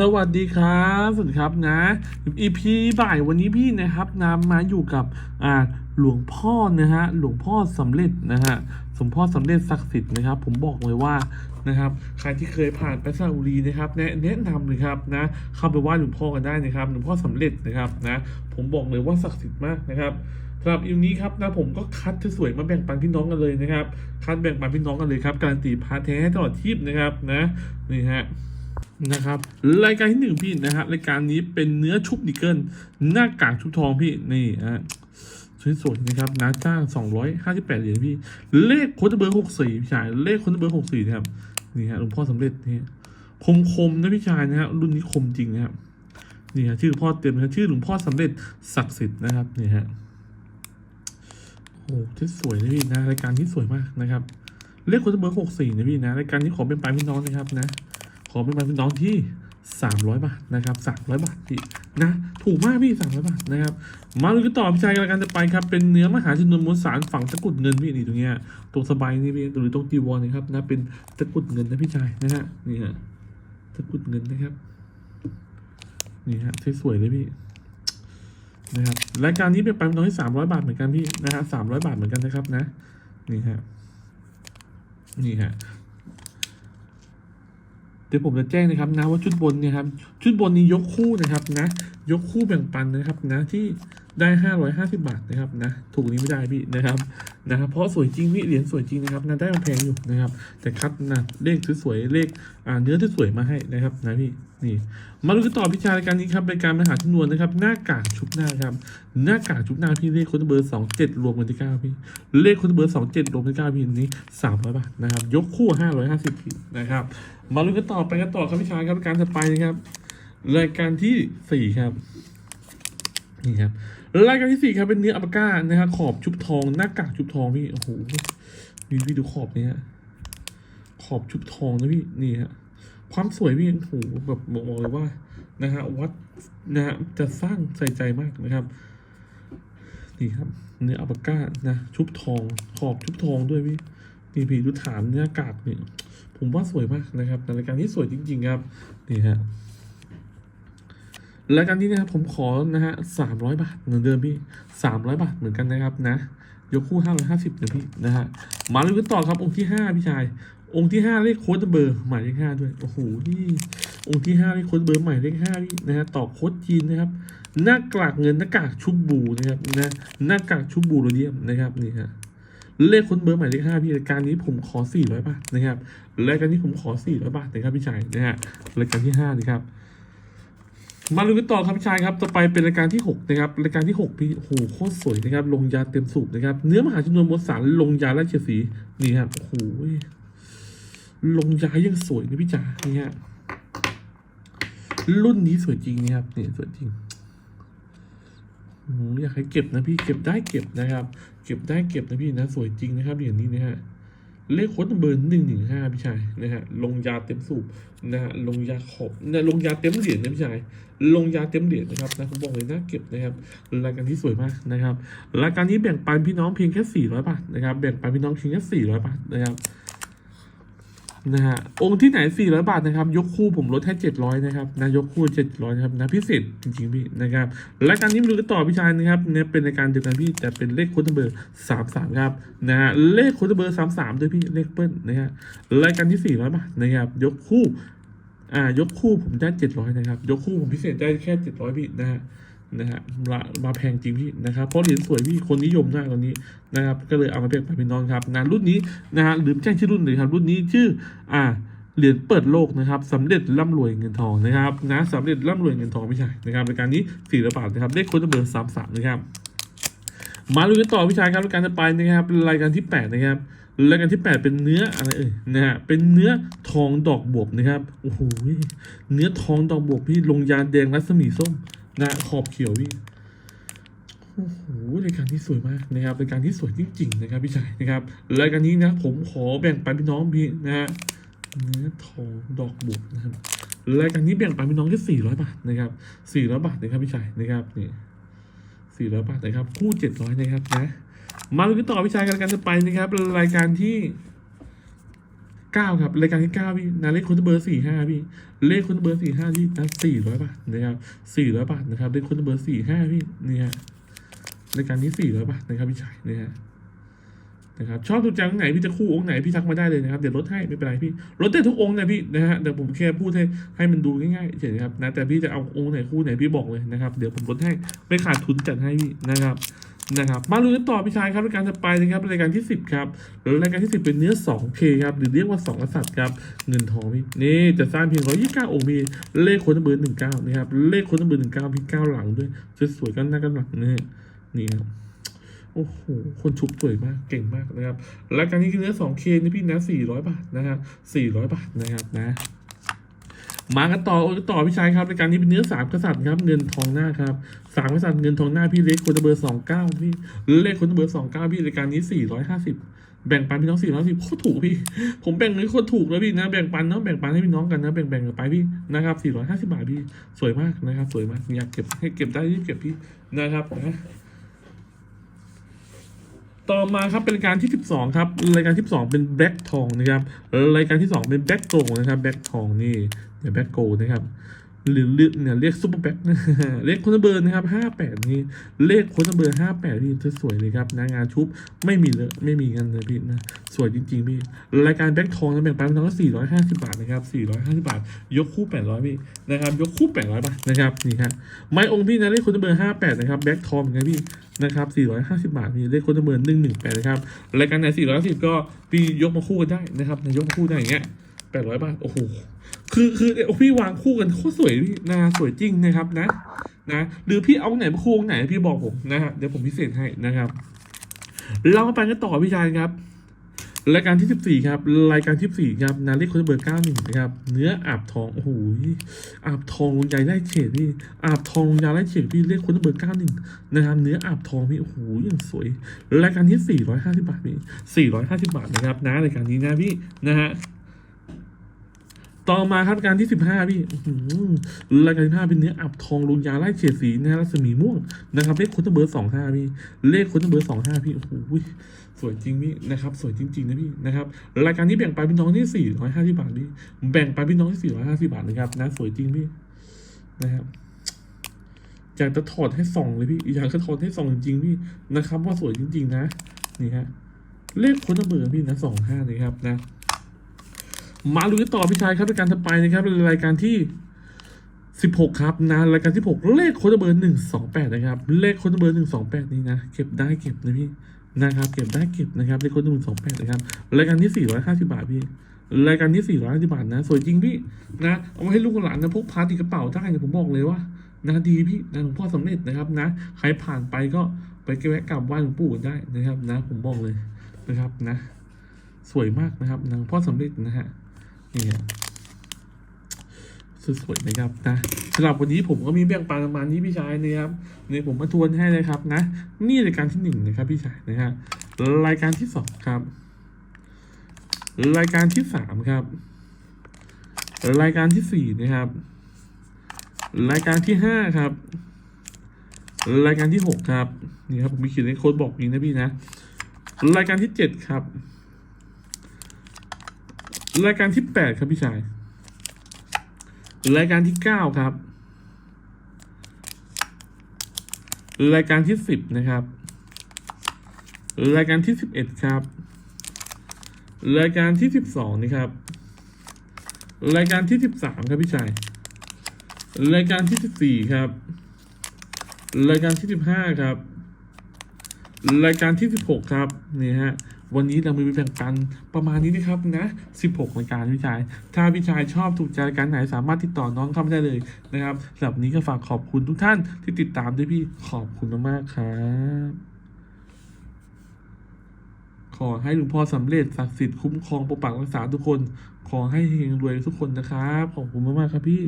สวัสดีครับ สวัสดีครับนะ EP บ่ายวันนี้พี่นะครับนำมาอยู่กับอ่าหลวงพ่อนะฮะหลวงพ่อสำเร็จนะฮะสมพ่อสำเร็จศักดิ์สิทธิ์นะครับ ผมบอกเลยว่านะครับ ใครที่เคยผ่านไปสระบุรีนะครับ แนะแนะนำเลยครับนะเข้าไปไหว้หลวงพ่อกันได้นะครับหลวงพ่อสำเร็จนะครับนะผมบอกเลยว่าศักดิ์สิทธิ์มากนะครับสำหรับอีนี้ครับนะผมก็คัดสวยมาแบ่งปันพี่น้องกันเลยนะครับ คัดแบ่งปันพี่น้องกันเลยครับการันตีพาร์ทแท้ให้ตลอดชีพนะครับนะนี่ฮะ นะครับรายการที่หนึ่งพี่นะฮะรายการนี้เป็นเนื้อชุบนิกเกิลหน้ากากชุบทองพี่นี่ฮะสวยๆนะครับนาจ้างสองร้อยห้าสิบแปดเหรียญพี่ เลขโค้ดเบอร์หกสี่พี่ชายเลขโค้ดเบอร์หกสี่นะครับนี่ฮะหลวงพ่อสำเร็จนี่คมคมๆนะพี่ชายนะฮะรุ่นนี้คมจริงนะครับนี่ฮะชื่อพ่อเต็มนะครับชื่อหลวงพ่อสำเร็จศักดิ์สิทธิ์นะครับนี่ฮะโอ้ที่สวยนะพี่นะรายการที่สวยมากนะครับ เลขโค้ดเบอร์หกสี่นะพี่นะรายการนี้ขอเป็นปลายพี่น้องนะครับนะ ขอเป็นปลายพี่น้องที่ 300 บาทนะครับ 300 บาทพี่นะ ถูกมากพี่ 300 บาทนะครับ มาดูกันต่อพี่ชายรายการจะไปครับ เป็นเนื้อมหาชนวนมวลสารฝังตะกุดเงินพี่นี่ตรงเนี้ยตรงสบายนี่พี่หรือตรงจีวรนะครับนะเป็นตะกุดเงินนะพี่ชายนะฮะนี่ฮะตะกุดเงินนะครับนี่ฮะสวยๆเลยพี่นะครับรายการนี้เป็นไปลายพี่น้องที่300บาทเหมือนกันพี่นะฮะ300บาทเหมือนกันนะครับนะ นี่ฮะนี่ฮะ เดี๋ยวผมจะแจ้งนะครับนะว่าชุดบนเนี่ยครับชุดบนนี้ยกคู่นะครับนะ ยกคู่แบ่งปันนะครับนะที่ได้ห้าร้อยห้าสิบาทนะครับนะถูกนี้ไม่ได้พี่นะครับนะครับเพราะสวยจริงพี่เหรียญสวยจริงนะครับนะได้มาแพงอยู่นะครับ แต่คัดนะเลขสวยๆเลขอ่าเนื้อที่สวยมาให้นะครับนะพี่นี่ มาดูกันต่อพิจารณาการนี้ครับเป็นการมหาชนวนนะครับ หน้ากากชุบหน้าครับ หน้ากากชุบหน้าพี่เลขคนเบอร์สองเจ็ดรวมกันที่เก้าพี่เลขคนเบอร์สองเจ็ดรวมกันเก้าพี่นี้สามร้อยบาทนะครับ ยกคู่ห้าร้อยห้าสิบพี่นะครับ มาลุกันต่อไปกันต่อครับพี่ชาครับการถัดไปนะครับ รายการที่สี่ครับนี่ครับรายการที่สี่ครับเป็นเนื้ออัปก้านะครับขอบชุบทองหน้ากากชุบทองพี่โอ้โหนี่พี่ดูขอบเนี้ยขอบชุบทองนะพี่นี่ฮะความสวยพี่โอ้โหแบบบอกเลยว่านะฮะวัดนะฮะจะสร้างใส่ใจมากนะครับนี่ครับ เนื้ออัปก้านะชุบทอง ขอบชุบทองด้วยพี่นี่พี่ดูฐานเนื้อกากนี่ผมว่าสวยมากนะครับในรายการนี้สวยจริง ๆ ครับนี่ฮะ รายการนี้นะครับผมขอนะฮะสามร้อยบาทเหมือนเดิมพี่สามร้อยบาทเหมือนกันนะครับนะ ยกคู่ห้าร้อยห้าสิบเลยวพี่นะฮะมาดูกันต่อครับองค์ที่ห้าพี่ชาย องค์ที่ห้าเลขโค้ดเบอร์หมายเลขห้าด้วยโอ้โหนี่องค์ที่ห้าเลขโค้ดเบอร์หมายเลขห้าพี่นะฮะต่อโค้ดจีนนะครับหน้ากากเงินหน้ากากชุบบูนะครับนะหน้ากากชุบบูโรเดียมนะครับนี่ฮะเลขค้นเบอร์หมายเลขห้าพี่รายการนี้ผมขอสี่ร้อยบาทนะครับรายการนี้ผมขอสี่ร้อยบาทนะครับพี่ชายนะฮะรายการที่ห้านะครับ มาดูกันต่อครับพี่ชายครับต่อไปเป็นรายการที่หกนะครับ รายการที่หกพี่โอ้โหโคตรสวยนะครับ ลงยาเต็มสูบนะครับ เนื้อมหาชนวนมวลสารลงยาราชสีนี่ครับโอ้โหลงยายังสวยนะพี่จ๋านี่ฮะรุ่นนี้สวยจริงนะครับเนี่ยสวยจริงอืมอยากให้เก็บนะพี่เก็บได้เก็บนะครับ เก็บได้เก็บนะพี่นะ สวยจริงนะครับอย่างนี้นะฮะ เลขโค้ดเบอร์หนึ่งหนึ่งห้าพี่ชายนะฮะลงยาเต็มสูบนะฮะลงยาขอบนะลงยาเต็มเหรียญนะพี่ชายลงยาเต็มเหรียญนะครับนะผมบอกเลยนะเก็บนะครับรายการที่สวยมากนะครับรายการนี้แบ่งปันพี่น้องเพียงแค่สี่ร้อยบาทนะครับแบ่งปันพี่น้องเพียงแค่สี่ร้อยบาทนะครับ นะฮะองค์ที่ไหนสี่ร้อยบาทนะครับ ยกคู่ผมลดให้เจ็ดร้อยนะครับนะยกคู่เจ็ดร้อยนะครับนะพิเศษจริงๆพี่นะครับรายการนี้มาดูกันต่อพี่ชายนะครับเนี่ยเป็นรายการเดียวกันพี่แต่เป็นเลขโค้ดเบอร์สามสามครับนะฮะเลขโค้ดเบอร์สามสามด้วยพี่เลขเปิ้ลนะฮะรายการที่สี่ร้อยบาทนะครับยกคู่อ่ายกคู่ผมได้เจ็ดร้อยนะครับ ยกคู่ผมพิเศษได้แค่เจ็ดร้อยพี่นะฮะ นะฮะมามาแพงจริงพี่นะครับเพราะเหรียญสวยพี่คนนิยมมากตอนนี้นะครับก็เลยเอามาแบ่งปันพี่น้องครับนะรุ่นนี้นะฮะลืมแจ้งชื่อรุ่นเลยครับรุ่นนี้ชื่ออ่าเหรียญเปิดโลกนะครับสำเร็จร่ำรวยเงินทองนะครับนะสำเร็จร่ำรวยเงินทองไม่ใช่นะครับรายการนี้สี่ระบาทนะครับเลขโค้ดเบอร์สามสามนะครับมาดูกันต่อพี่ชายครับรายการต่อไปนะครับรายการที่แปดนะครับรายการที่แปดเป็นเนื้ออะไรเอ่ยนะฮะเป็นเนื้อทองดอกบวบนะครับโอ้โหเนื้อทองดอกบวบพี่ลงยาแดงรัศมีส้ม นะขอบเขียวพี่โอ้โหรายการที่สวยมากนะครับรายการที่สวยจริงๆนะครับพี่ชายนะครับรายการนี้นะ ผมขอแบ่งปันพี่น้องพี่นะฮะเนื้อทองดอกบุกนะครับรายการนี้แบ่งปันพี่น้องแค่สี่ร้อยบาทนะครับสี่ร้อยบาทนะครับพี่ชายนะครับนี่สี่ร้อยบาทนะครับคู่เจ็ดร้อยนะครับนะมาดูกันต่อพี่ชายกันกันจะไปนะครับรายการที่ เก้าครับรายการที่เก้าพี่นะเลขคนเบอร์สี่ห้าพี่ เลขคนเบอร์สี่ห้าพี่นะสี่ร้อยบาทนะครับสี่ร้อยบาทนะครับเลขคนเบอร์สี่ห้าพี่นี่ฮะรายการนี้สี่ร้อยบาทนะครับพี่ชายนี่ฮะนะครับชอบถูกจองค์ไหนพี่จะคู่องค์ไหนพี่ทักมาได้เลยนะครับเดี๋ยวลดให้ไม่เป็นไรพี่ลดได้ทุกองค์นะพี่นะฮะเดี๋ยวผมแค่พูดให้ให้มันดูง่ายๆเฉยๆครับนะแต่พี่จะเอาองค์ไหนคู่ไหนพี่บอกเลยนะครับ เดี๋ยวผมลดให้ไม่ขาดทุนจัดให้พี่นะครับ นะครับมาลุ้นกันต่อพี่ชายครับรายการจะไปนะครับรายการที่ 10ครับหรือรายการที่ 10 เป็นเนื้อ 2K ครับหรือเรียกว่า 2 กษัตริย์ครับเงินทองพี่นี่จะสร้างเพียง129องค์พี่เลขคนเบอร์19นะครับเลขคนเบอร์19พี่ก้าหลังด้วยสวยๆกันหน้ากันหลังนี่นี่ครับโอ้โห คนชุบสวยมาก เก่งมากนะครับรายการนี้คือเนื้อ 2K นี่พี่นะ400 บาทนะครับ400 บาทนะครับนะ มากันต่อโอ้ยต่อพี่ชายครับรายการนี้เป็นเนื้อสามกษัตริย์ครับเงินทองหน้าครับสามกษัตริย์เงินทองหน้าพี่เล็กคนเบอร์สองเก้าพี่เลขคนเบอร์สองเก้าพี่รายการนี้สี่ร้อยห้าสิบแบ่งปันพี่น้องสี่ร้อยสิบโคตรถูกพี่ ผมแบ่งเลยโคตรถูกแล้วพี่นะแบ่งปันเนาะแบ่งปันให้พี่น้องกันนะแบ่งแบ่งกันไปพี่นะครับสี่ร้อยห้าสิบบาทพี่สวยมากนะครับสวยมากอยากเก็บให้เก็บได้รีบเก็บพี่นะครับนะต่อมาครับเป็นรายการที่ 12 ครับรายการที่12เป็นแบ็กทองนะครับรายการที่ 2 เป็นแบ็กโกนะครับแบ็กทองนี่ เนี่ยแบ็กโกนะครับหรือเรียกเนี่ยเรียกซุปเปอร์แบ็กเลขคนเบอร์นะครับ58นี่เลขคนเบอร์58นี่สวยเลยครับนะงานชุบไม่มีเลยไม่มีกันเลยพี่นะสวยจริงๆพี่รายการแบ็กทองนะแบ่งปันน้องก็450บาทนะครับ450บาท ยกคู่800พี่นะครับยกคู่800บาทนะครับนี่ครับไม้องค์พี่นะเลขคนเบอร์58นะครับแบ็กทองเหมือนกันพี่นะครับ450 บาท มีเลขโค้ดเบอร์118นะครับ รายการไหน410 ก็พี่ยกมาคู่กันได้นะครับยกมาคู่ได้อย่างเงี้ย800 บาท โอ้โห คือคือเดี๋ยวพี่วางคู่กันโคตรสวยพี่นะสวยจริงนะครับนะนะหรือพี่เอาไหนมาคู่ไหนพี่บอกผมนะฮะเดี๋ยวผมพิเศษให้นะครับ เรามาไปกันต่อพี่ชายครับรายการที่ 14 ครับ รายการที่14ครับ นาเลขคนเบอร์ 91 นะครับ เนื้ออาบทอง โอ้โหอาบทองลงใจได้เฉดพี่อาบทองลงยาได้เฉดพี่เลขคนเบอร์ 91 นะครับ เนื้ออาบทองพี่ โอ้โหอย่างสวย รายการที่ 450 บาทพี่450 บาทนะครับนะรายการนี้นะพี่นะฮะ ต่อมาครับการที่ 15 พี่รายการที่5เป็นเนื้ออับทองลุงยาไล่เฉดสีนะฮะรัศมีม่วงนะครับเลขคนเบอร์25พี่ เลขคนเบอร์25พี่โอ้โหสวยจริงพี่นะครับ สวยจริงๆนะพี่นะครับรายการนี้แบ่งไปพี่น้องที่ 450 บาทพี่แบ่งไปพี่น้องที่ 450 บาทนะครับนะสวยจริงพี่นะครับอยากจะถอดให้ส่องเลยพี่อยากจะถอดให้ส่องจริงๆพี่นะครับ ว่าสวยจริง ๆ นะนี่ฮะเลขคนเบอร์พี่นะสองห้านะครับนะ มาลุยต่อพี่ชายครับรายการถัดไปนะครับรายการที่16ครับนะรายการที่6เลขโค้ดเบอร์128นะครับ เลขโค้ดเบอร์128นี่นะเก็บได้เก็บนะพี่นะครับเก็บได้เก็บนะครับเลขโค้ดเบอร์128นะครับรายการที่450บาทพี่รายการที่450บาทนะสวยจริงพี่นะเอาไว้ให้ลูกหลานนะพกพาติดกระเป๋าได้เนี่ยผมบอกเลยว่านะดีพี่นะหลวงพ่อสำเร็จนะครับนะใครผ่านไปก็ไปแวะกราบไหว้หลวงปู่กันได้นะครับนะผมบอกเลยนะครับนะ สวยมากนะครับนะหลวงพ่อสำเร็จนะฮะ นี่ฮะสวยๆนะครับนะสำหรับวันนี้ผมก็มีแบ่งปันประมาณนี้พี่ชายนะครับนี่ผมมาทวนให้เลยครับนะ นี่รายการที่หนึ่งนะครับพี่ชายนะฮะรายการที่สองครับ รายการที่สามครับ รายการที่สี่นะครับ รายการที่ห้าครับ รายการที่หกครับนี่ครับผมมีเขียนในโค้ดบอกนี้นะพี่นะ รายการที่เจ็ดครับ รายการที่แปดครับพี่ชาย รายการที่เก้าครับ รายการที่สิบนะครับ รายการที่สิบเอ็ดครับ รายการที่สิบสองนะครับ รายการที่สิบสามครับพี่ชาย รายการที่สิบสี่ครับ รายการที่สิบห้าครับ รายการที่สิบหกครับ นี่ฮะ วันนี้เรามีแบ่งปันประมาณนี้นะครับนะ 16รายการพี่ชาย ถ้าพี่ชายชอบถูกใจรายการไหนสามารถติดต่อน้องเข้ามาได้เลยนะครับสำหรับนนี้ก็ฝากขอบคุณทุกท่านที่ติดตามด้วยพี่ขอบคุณมากๆครับขอให้หลวงพ่อสำเร็จศักดิ์สิทธิ์คุ้มครองปกปักรักษาทุกคน ขอให้เฮงรวยทุกคนนะครับ ขอบคุณมากๆครับพี่